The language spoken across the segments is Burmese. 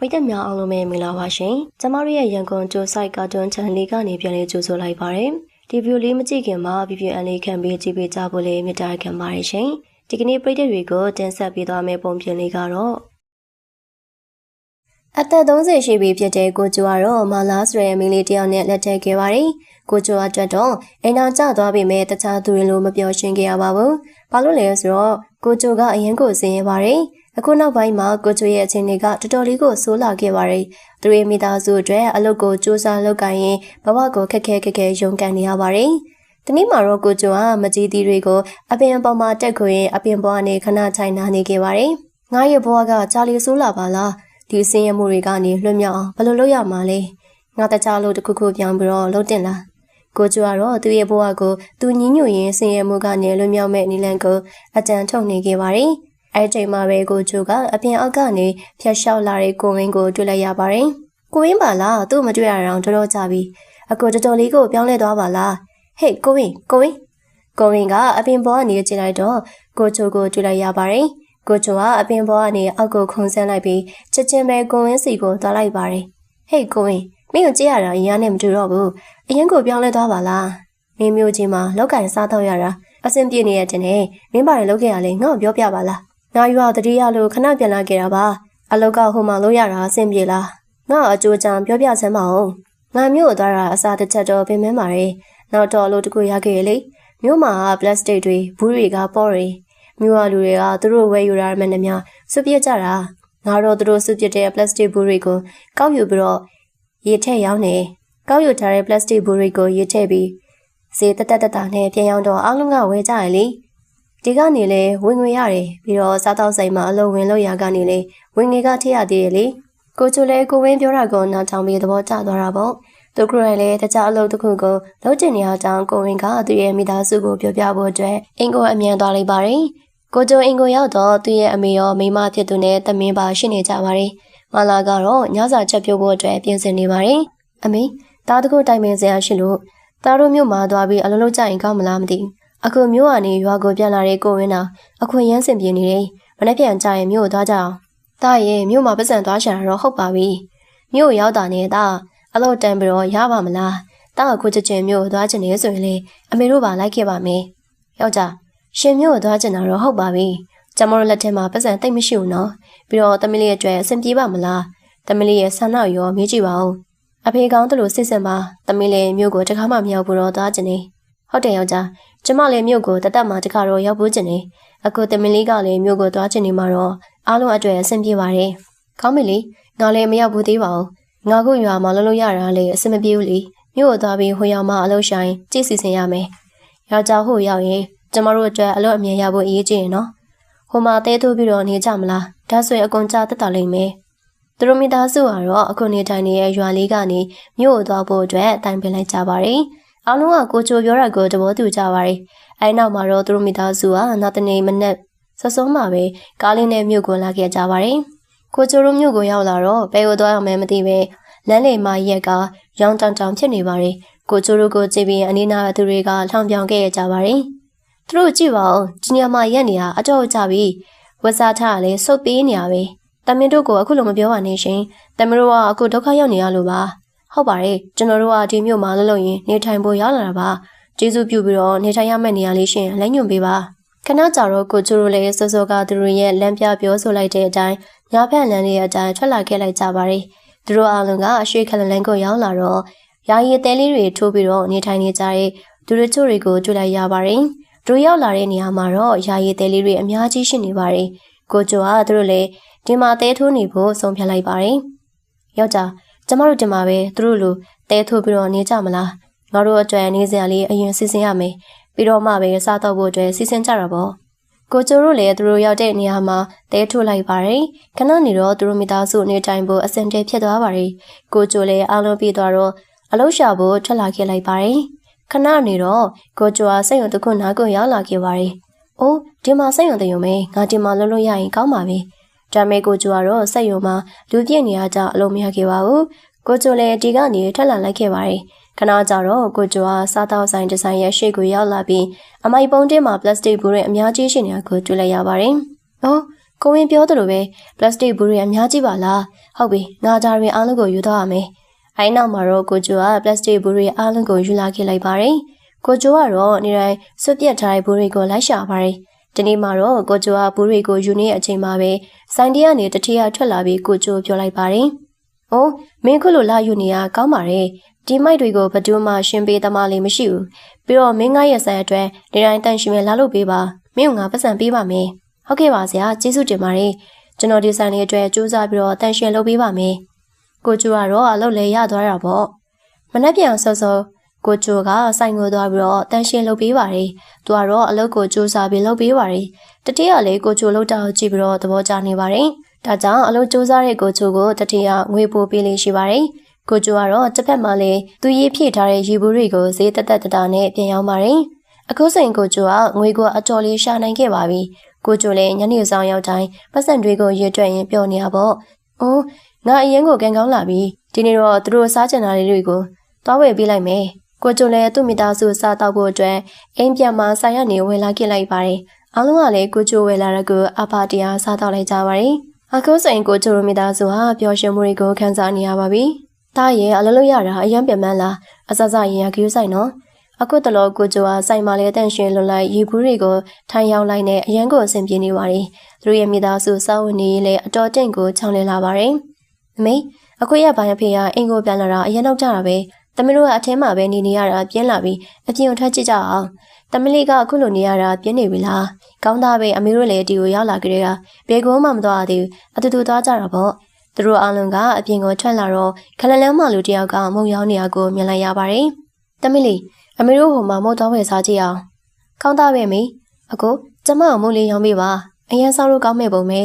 ပရိသတ်များအားလုံးပဲမင်္ဂလာပါရှင်။ကျမတို့ရဲ့ရန်ကုန်ဂျိုဆိုင်ကာတွန်း channel လေးကနေပြန်လည်ကြိုဆိုလိုက်ပါရစေ။ဒီဗီဒီယိုလေးမကြည့်ခင်မှာ VPN လေးခံပြီးကြည့်ပေးကြဖို့လေးမြတ်တာခံပါတယ်ရှင်။ဒီကနေ့ပရိသတ်တွေကိုတင်ဆက်ပေးသွားမယ့်ပုံပြင်လေးကတော့အသက်30ရှိပြီဖြစ်တဲ့ကိုကျိုကတော့မာလာဆိုတဲ့မိန်းလေးတယောက်နဲ့လက်ထပ်ခဲ့ပါတယ်။ကိုကျိုအတွက်တော့အိမ်အောင်ကျသွားပြီမဲ့တခြားသူတွေလိုမပြောရှင်းခဲ့ရပါဘူး။ဘာလို့လဲဆိုတော့ကိုကျိုကအရင်ကိုစင်ရပါတယ်။အခုနောက်ပိုင်းမှာကိုချိုရဲ့အခြေအနေကတော်တော်လေးကိုဆိုးလာခဲ့ပါတယ်။သူရဲ့မိသားစုအတွက်အလုပ်ကိုစူးစမ်းလုပ်ကိုင်ရင်ဘဝကိုခက်ခဲခက်ခဲရုန်းကန်နေရပါတယ်။ဒီနေ့မှာတော့ကိုချိုကမကြီးသီးတွေကိုအပင်ပေါ်မှာတက်ခွင်အပင်ပေါ်ကနေခဏချိုင်နာနေခဲ့ပါတယ်။ငါရဲ့ဘဝကကြာလီဆိုးလာပါလား။ဒီစင်းရမှုတွေကနေလွတ်မြောက်အောင်ဘယ်လိုလုပ်ရမှာလဲ။ငါတခြားလို့တစ်ခုခုပြောင်းပြီးတော့လုပ်တင်လား။ကိုကျူကတော့သူ့ရဲ့ဘဝကိုသူညှဉ်းညူရင်းဆင်းရဲမှုကနေလွတ်မြောက်မဲ့နီလန်ကိုအကြံထုတ်နေခဲ့ပါတယ်။ အဲချိန်မှာပဲကိုချိုကအပြင်အောက်ကနေဖျက်လျှောက်လာတဲ့ကိုဝင်းကိုတွေ့လိုက်ရပါတယ်။ကိုဝင်းပါလားသူ့မတွေ့ရအောင်တော်တော်ကြာပြီ။အကိုတော်တော်လေးကိုပြောင်းလဲသွားပါလား။ဟေးကိုဝင်းကိုဝင်းကိုဝင်းကအပြင်ပေါ်ကနေကြည့်လိုက်တော့ကိုချိုကိုတွေ့လိုက်ရပါတယ်။ကိုချိုကအပြင်ပေါ်ကနေအောက်ကိုခုန်ဆင်းလိုက်ပြီးချက်ချင်းပဲကိုဝင်းစီကိုသွားလိုက်ပါတယ်။ဟေးကိုဝင်းမင်းကိုကြည့်ရတာအရင်နဲ့မတူတော့ဘူး။အရင်ကိုပြောင်းလဲသွားပါလား။မင်းမျိုးချင်းမှာလောက်ကန်စားတော့ရတာအဆင်ပြေနေရတဲ့နဲ့မင်းပါလေလောက်ခဲ့ရလေငါ့ကိုပြောပြပါလား။ နာယူဟာတတိယလို့ခဏပြန်လာခဲ့တာပါအလောက်ကဟိုမှာလို့ရတာအဆင်ပြေလားငါအကျိုးချံပြောပြစမ်းပါဦးငါမျိုးသွားတာအစားတစ်ချက်တော့ပင်မပါရဲ့နောက်တော့လို့တကူရခဲ့ရလေမြို့မှာပလတ်စတစ်တွေဘူးတွေကပေါ်တွေမြို့ဝလူတွေကသူတို့ဝယ်ယူရမှန်းနှမျှစွပြစ်ကြတာငါတော့သူတို့စွပြစ်တဲ့ပလတ်စတစ်ဘူးတွေကိုကောက်ယူပြီးတော့ရေထည့်ရောင်းနေကောက်ယူထားတဲ့ပလတ်စတစ်ဘူးတွေကိုရေထည့်ပြီးဈေးတက်တက်တက်တာနဲ့ပြန်ရောင်းတော့အားလုံးကဝယ်ကြရလေ ဒီကနေလဲဝင်ငွေရတယ်ပြီးတော့စားတော့ဆိုင်မှာအလုပ်ဝင်လို့ရကနေလဲဝင်ငွေကထည့်ရသေးတယ်လေကိုချိုလဲကိုဝင်းပြောတာကိုနားထောင်ပြီးသဘောကျသွားတာပေါ့သူကရိုင်လဲတခြားအလုပ်တစ်ခုကိုလုပ်ချင်နေရကြောင်းကိုဝင်းကသူ့ရဲ့မိသားစုကိုပြောပြဖို့အတွက်အင်ကိုအမြန်သွားလိုက်ပါတယ်ကိုချိုအင်ကိုရောက်တော့သူ့ရဲ့အမေရောမိမဖြစ်သူနဲ့တမင်းပါရှိနေကြပါတယ်မလာကတော့ညစာချက်ပြုတ်ဖို့အတွက်ပြင်ဆင်နေပါတယ်အမေတားတခုတိုင်ပင်စရာရှိလို့သားတို့မြို့မှာသွားပြီးအလုပ်လုပ်ကြရင်ကောင်းမလားမသိဘူး အခုမြို့ကနေရွာကိုပြန်လာတဲ့ကိုဝင်းနာအခုရမ်းစင်ပြေနေတယ်မနေ့ပြန်ကြရင်မြို့ကိုသွားကြအောင်တားရဲ့မြို့မှာပတ်စံသွားရှာတော့ဟုတ်ပါပြီမြို့ရောက်တာနေတာအလို့တန်ပြီးတော့ရပါမလားတားအခုချက်ချင်းမြို့ကိုသွားချင်နေဆိုရင်လေအမေတို့ပါလိုက်ခဲ့ပါမယ်ယောက်ျားရှင်မြို့ကိုသွားချင်တာတော့ဟုတ်ပါပြီကျမတို့လက်ထက်မှာပတ်စံတိတ်မရှိဘူးနော်ပြီးတော့တမီးလေးရဲ့အတွက်အဆင်ပြေပါမလားတမီးလေးရဲ့ဆန္ဒရောမေးကြည့်ပါဦးအဖေကောင်းတယ်လို့စစ်စင်ပါတမီးလေးမြို့ကိုတခါမှမရောက်ဘူးတော့သွားချင်နေ ဟုတ်တယ်ယောက်ျားကျမလည်းမြို့ကိုတသက်မှတခါတော့ရောက်ဖို့ကျင်နေအခုတမင်လေးကလည်းမြို့ကိုသွားချင်နေမှာတော့အားလုံးအတွေ့အဆင်ပြေပါတယ်ကောင်းပြီလေငါလည်းမရောက်ဘူးသေးပါဘူးငါကရွာမှာလုံးလုံးရတာလေအဆင်မပြေဘူးလေမြို့ကိုသွားပြီးဟိုရောက်မှအလုပ်ဆိုင်ကြည့်စီစဉ်ရမယ်ယောက်ျားဟိုရောက်ရင်ကျမတို့အတွက်အလုပ်အမြင်ရဖို့အရေးကြီးရင်နော်ဟိုမှာတဲထိုးပြီးတော့နေကြမလားဒါဆိုရင်အကုန်ကြတက်တာလိမ့်မယ်သူတို့မိသားစုကတော့အခုနေထိုင်နေတဲ့ရွာလေးကနေမြို့ကိုသွားဖို့အတွက်တိုင်ပင်လိုက်ကြပါတယ် အားလုံးကကိုချိုပြောတာကိုသဘောတူကြပါတယ်။အဲနောက်မှာတော့သူတို့မိသားစုကနောက်တနေ့မနက်ဆက်စုံမှာပဲကားလေးနဲ့မြို့ကိုလာခဲ့ကြပါတယ်။ကိုချိုတို့မြို့ကိုရောက်လာတော့ဘယ်ကိုသွားအောင်မဲမသိပဲလမ်းလေမရက်ကရောင်းတောင်တောင်ဖြစ်နေပါတယ်။ကိုချိုတို့ကိုကြည့်ပြီးအနီးနားသူတွေကလှောင်ပြောင်ခဲ့ကြပါတယ်။သူတို့ကြည့်ပါဦးဒီနေရာမှာရက်နေတာအတော့ကြပြီ။ဝက်စားထားကလည်းစုပ်ပေးနေရပဲ။တမင်တို့ကိုအခုလိုမပြောပါနဲ့ရှင်။တမင်တို့ကအခုဒုက္ခရောက်နေရလို့ပါ။ ဟုတ်ပါတယ်ကျွန်တော်တို့ကဒီမြို့မှာလှလို့ရင်နေထိုင်ဖို့ရောက်လာတာပါကျေးဇူးပြုပြီးတော့နေထိုင်ရမယ့်နေရာလေးရှင်လက်ညွှန်ပေးပါခဏကြာတော့ကိုချိုတို့လည်းစောစောကသူတို့ရဲ့လမ်းပြပြောဆိုလိုက်တဲ့အတိုင်းညဖက်လမ်းလေးအတိုင်းထွက်လာခဲ့လိုက်ကြပါတယ်သူတို့အားလုံးကအရွှေခလန်လန်းကိုရောက်လာတော့ယာယီတဲလေးတွေထိုးပြီးတော့နေထိုင်နေကြတဲ့သူတို့ချိုတွေကိုတွေ့လိုက်ရပါတယ်သူတို့ရောက်လာတဲ့နေရာမှာတော့ယာယီတဲလေးတွေအများကြီးရှိနေပါတယ်ကိုချိုကသူတို့လည်းဒီမှာတဲထိုးနေဖို့ဆုံးဖြတ်လိုက်ပါတယ်ယောက်ျား ကျမတို့တင်မှာပဲသူတို့လိုတဲထိုးပြီးတော့နေကြမလားငါတို့အတွက်နေစရာလေးအရင်စီစဉ်ရမယ်ပြီးတော့မှပဲစားတော့ဖို့အတွက်စီစဉ်ကြတာပေါ့ကိုကျိုတို့လည်းသူတို့ရောက်တဲ့နေရာမှာတဲထိုးလိုက်ပါတယ်ခဏနေတော့သူတို့မိသားစုနေတိုင်းဖို့အစင်တဲဖြစ်သွားပါတယ်ကိုကျိုလည်းအားလုံးပြီးသွားတော့အလုရှာဖို့ထွက်လာခဲ့လိုက်ပါတယ်ခဏနေတော့ကိုကျိုဟာစိတ်ယုံတစ်ခုနားကိုရောက်လာခဲ့ပါတယ်အိုးဒီမှာစိတ်ယုံတယုံပဲငါဒီမှာလုံးလုံးရရင်ကောင်းပါပြီ ဒါမဲ့ကိုကျိုကတော့စက်ယုံမှာလူပြည့်နေရကြအလုံးမရခဲ့ပါဘူးကိုကျိုလည်းဒီကနေထွက်လာလိုက်ခဲ့ပါတယ်ခဏကြာတော့ကိုကျိုကစားတောက်ဆိုင်ဒီဇိုင်းရဲ့ရှေ့ကိုရောက်လာပြီးအမိုက်ပုံးတင်းမှာပလတ်စတစ်ဘူးတွေအများကြီးရှိနေတာကိုတွေ့လိုက်ရပါတယ်။အော်ကိုဝင်ပြောသလိုပဲပလတ်စတစ်ဘူးတွေအများကြီးပါလားဟုတ်ပြီငါကြရင်အားလုံးကိုယူသွားရမယ်အဲဒီနောက်မှာတော့ကိုကျိုကပလတ်စတစ်ဘူးတွေအားလုံးကိုယူလာခဲ့လိုက်ပါတယ်ကိုကျိုကတော့နေတိုင်းစွတ်ပြတ်ထားတဲ့ဘူးတွေကိုလိုက်ရှာပါတယ် ဒီနေ့မှာတော့ကိုကျိုကဘူးတွေကိုယူနေတဲ့အချိန်မှာပဲဆိုင်တီကနေတတိယထွက်လာပြီးကိုကျိုပြောလိုက်ပါတယ်။အိုးမင်းခုလိုလာယူနေရကောင်းပါတယ်။ဒီမိုက်တွေကိုဘယ်သူမှရှင်းပေးသမားလေးမရှိဘူး။ပြီးတော့မင်းငါရဲ့ဆိုင်အတွက်နေတိုင်းတန်ရှင်မဲ့လာလို့ပေးပါ။မင်းကငါပတ်စံပေးပါမယ်။ဟုတ်ကဲ့ပါဆရာကျေးဇူးတင်ပါတယ်။ကျွန်တော်ဒီဆိုင်လေးအတွက်စူးစမ်းပြီးတော့တန်ရှင်လုပ်ပေးပါမယ်။ကိုကျိုကတော့အလုပ်လည်းရသွားတာပေါ့။မနှက်ပြန်ဆော့ဆော့ ကိုချိုကဆိုင်ကိုသွားပြီးတော့တန်ရှင်းလုပ်ပေးပါတယ်။သူကတော့အလုပ်ကိုစူးစမ်းပြီးလုပ်ပေးပါတယ်။တတိယလေးကိုချိုလုပ်တာကိုကြည့်ပြီးတော့သဘောကျနေပါတယ်။ဒါကြောင့်အလုပ်စူးစမ်းတဲ့ကိုချိုကိုတတိယငွေပို့ပေးလေးရှိပါတယ်။ကိုချိုကတော့တစ်ဖက်မှာလည်းသူရေးဖြည့်ထားတဲ့ရီဘူးတွေကိုဈေးတက်တက်တတာနဲ့ပြန်ရောက်ပါတယ်။အခုစိန်ကိုချိုကငွေကိုအတော်လေးရှာနိုင်ခဲ့ပါပြီ။ကိုချိုလည်းညနေဆောင်ရောက်တိုင်းပတ်စံတွေကိုရွတ်တွက်ရင်ပြောနေရပေါ့။အိုးငါအရင်ကိုကန်ကောင်းလာပြီ။ဒီနေ့တော့သူတို့စားကြင်တာလေးတွေကိုသွားဝယ်ပေးလိုက်မယ်။ ကိုကျိုလည်းသူ့မိသားစုစားတော့ဖို့အတွက်အိမ်ပြန်မှဆိုင်ရနေဝင်လာခဲ့လိုက်ပါတယ်။အားလုံးကလည်းကိုကျိုဝယ်လာတဲ့ကိုအဖတရားစားတော့လိုက်ကြပါတယ်။အခုဆိုရင်ကိုကျိုတို့မိသားစုဟာပျော်ရွှင်မှုတွေကိုခံစားနေရပါပြီ။တားရဲ့အလုပ်လုပ်ရတာအရင်ပြန်မှန်းလားအစစရင်ရကြည့်ဆိုင်နော်။အခုတလောကိုကျိုဟာဆိုင်မှာလည်းတန့်ရှင်လွန်လိုက်ရေဘူးတွေကိုထိုင်ရောက်လိုက်နဲ့အရန်ကိုအဆင်ပြေနေပါတယ်။သူတို့ရဲ့မိသားစုစောင့်ဝင်နေလေအတော်တင့်ကိုချောင်းလင်းလာပါတယ်။အမေအခုရပိုင်းအဖေကအိမ်ကိုပြန်လာတာအရင်တော့ကြတာပဲ။ တမီးတို့ကအထင်းမှာပဲနေနေရတာပြင်းလာပြီးအပြင်ကိုထွက်ကြည့်ကြအောင်တမီးလေးကအခုလိုနေရတာပြင်းနေပြီလားကောင်းသားပဲအမေတို့လည်းဒီကိုရောက်လာကြတဲ့ကဘယ်ကုန်းမှမသွားသေးဘူးအတူတူသွားကြတာပေါ့သူတို့အားလုံးကအပြင်ကိုထွက်လာတော့ခလလန်းမလူတယောက်ကမုံရောင်းနေရကိုမြင်လိုက်ရပါတယ်တမီးလေးအမေတို့ဟိုမှာမုတ်တော့ဝယ်စားကြည့်အောင်ကောင်းသားပဲမေအခုကျမအမိုးလေးရောင်းပေးပါအရန်ဆောက်လို့ကောင်းမဲ့ပုံပဲ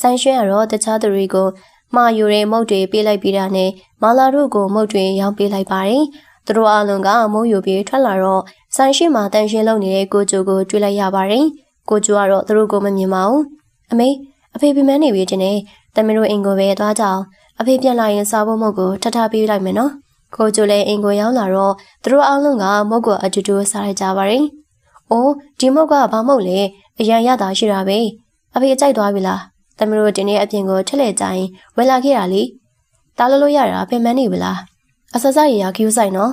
ဆိုင်ရွှဲရတော့တခြားသူတွေကို မှာယူတဲ့မုတ်တွေပေးလိုက်ပြီးတာနဲ့မာလာတို့ကိုမုတ်တွေရောင်းပေးလိုက်ပါတယ်။သူတို့အလုံးကမုတ်ယူပြီးထွက်လာတော့ဆိုင်ရှိမှာတန်ရှင်းလုပ်နေတဲ့ကိုကျိုကိုတွေ့လိုက်ရပါတယ်။ကိုကျိုကတော့သူတို့ကိုမမြင်ပါဘူး။အမေအဖေပြမန်းနေပြီတင်နေတမီးတို့အိမ်ကိုပဲသွားကြအောင်အဖေပြန်လာရင်စားဖို့မုတ်ကိုထထပေးလိုက်မယ်နော်။ကိုကျိုလည်းအိမ်ကိုရောက်လာတော့သူတို့အလုံးကမုတ်ကိုအတူတူစားရကြပါတယ်။အိုးဒီမုတ်ကဘာမုတ်လဲအရန်ရတာရှိတာပဲ။အဖေကြိုက်သွားပြီလား။ တမီးတို့တင်နေအပြင်ကိုထက်လက်ကြရင်ဝယ်လာခဲ့တာလေ။တားလို့လို့ရတာပင်မနေဘူးလားအဆဆရရခ ्यू ဆိုင်နော်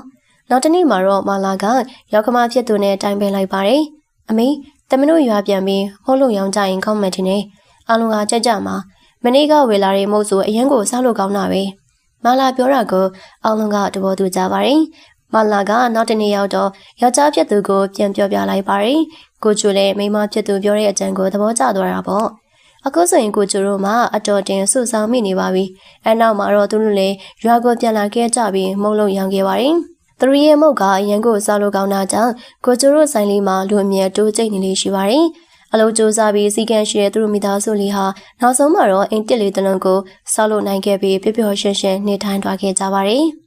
နောက်တနေ့မှာတော့မာလာကရောက်ခမဖြစ်သူနဲ့တိုင်ပင်လိုက်ပါတယ်အမေတမတို့ရွာပြန်ပြီးမဟုတ်လို့ရောင်းကြရင်ကောင်းမှတင်နေအလုံးကကြက်ကြမှာမနေ့ကဝေလာတဲ့မုတ်ဆိုအရင်ကိုစားလို့ကောင်းတာပဲမာလာပြောတာကိုအလုံးကတဘောသူကြပါတယ်မာလာကနောက်တနေ့ရောက်တော့ယောက်ျားဖြစ်သူကိုပြန်ပြောပြလိုက်ပါတယ်ကိုချူလည်းမိန်းမဖြစ်သူပြောတဲ့အကြံကိုသဘောကျသွားတာပေါ့ အခုဆိုရင်ကိုကျိုတို့မှအတော်တင်ဆုဆောင်မိနေပါပြီအဲနောက်မှာတော့သူတို့လည်းရွာကိုပြန်လာခဲ့ကြပြီးမုံလုံးရောင်ခဲ့ပါတယ်သူတို့ရဲ့မုတ်ကအရန်ကိုစားလို့ကောင်းတာကြောင့်ကိုကျိုတို့ဆိုင်လေးမှာလူအမြဲတိုးကျိတ်နေလေးရှိပါတယ်အလုံးစူးစားပြီးစီကံရှိတဲ့သူတို့မိသားစုလေးဟာနောက်ဆုံးမှာတော့အိမ်တစ်လေးတလုံးကိုဆောက်လုပ်နိုင်ခဲ့ပြီးပျော်ပျော်ရွှင်ရွှင်နေထိုင်သွားခဲ့ကြပါတယ်။